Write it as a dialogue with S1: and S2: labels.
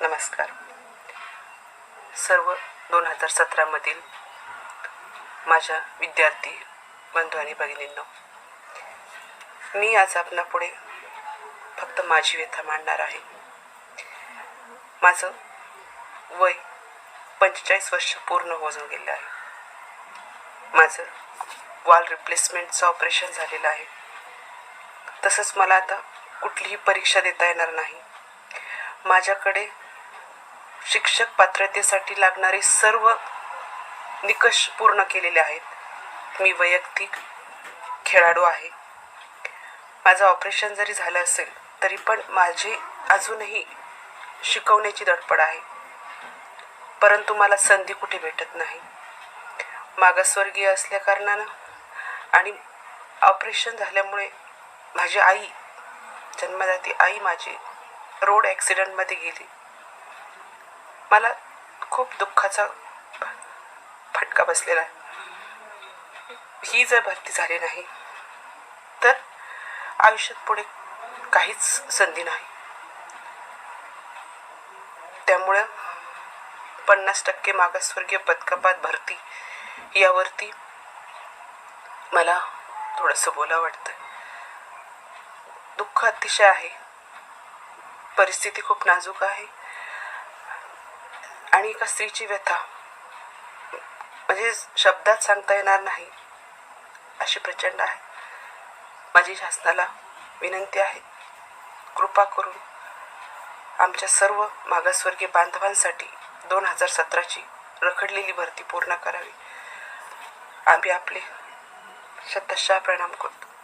S1: नमस्कार. सर्व दोन हजार सतरामधील माझ्या विद्यार्थी बंधू आणि भगिनींनो मी आज आपणापुढे फक्त माझी व्यथा मांडणार आहे. माझं वय पंचेचाळीस वर्ष पूर्ण होऊन गेलं आहे. माझं वाल रिप्लेसमेंटचं ऑपरेशन झालेलं आहे. तसंच मला आता कुठलीही परीक्षा देता येणार नाही. माझ्याकडे शिक्षक पात्रतेसाठी लागणारे सर्व निकष पूर्ण केलेले आहेत. मी वैयक्तिक खेळाडू आहे. माझं ऑपरेशन जरी झालं असेल तरी पण माझी अजूनही शिकवण्याची धडपड आहे. परंतु मला संधी कुठे भेटत नाही? मागासवर्गीय असल्याकारणानं आणि ऑपरेशन झाल्यामुळे माझी आई जन्मदाती आई माझी रोड ॲक्सिडेंटमध्ये गेली. मला खूप दुःखाचा फटका बसलेला आहे. ही जर भरती झाली नाही तर आयुष्यात पुढे काहीच संधी नाही. त्यामुळं पन्नास टक्के मागासवर्गीय पदकपात भरती यावरती मला थोडंसं बोला वाटतं दुःख अतिशय आहे. परिस्थिती खूप नाजूक आहे. आणि एका स्त्रीची व्यथा. म्हणजे शब्दात सांगता येणार नाही. अशी प्रचंड आहे. माझी शासनाला विनंती आहे कृपा करून आमच्या सर्व मागासवर्गीय बांधवांसाठी दोन हजार सतराची रखडलेली भरती पूर्ण करावी. आम्ही आपले शतशः प्रणाम करतो.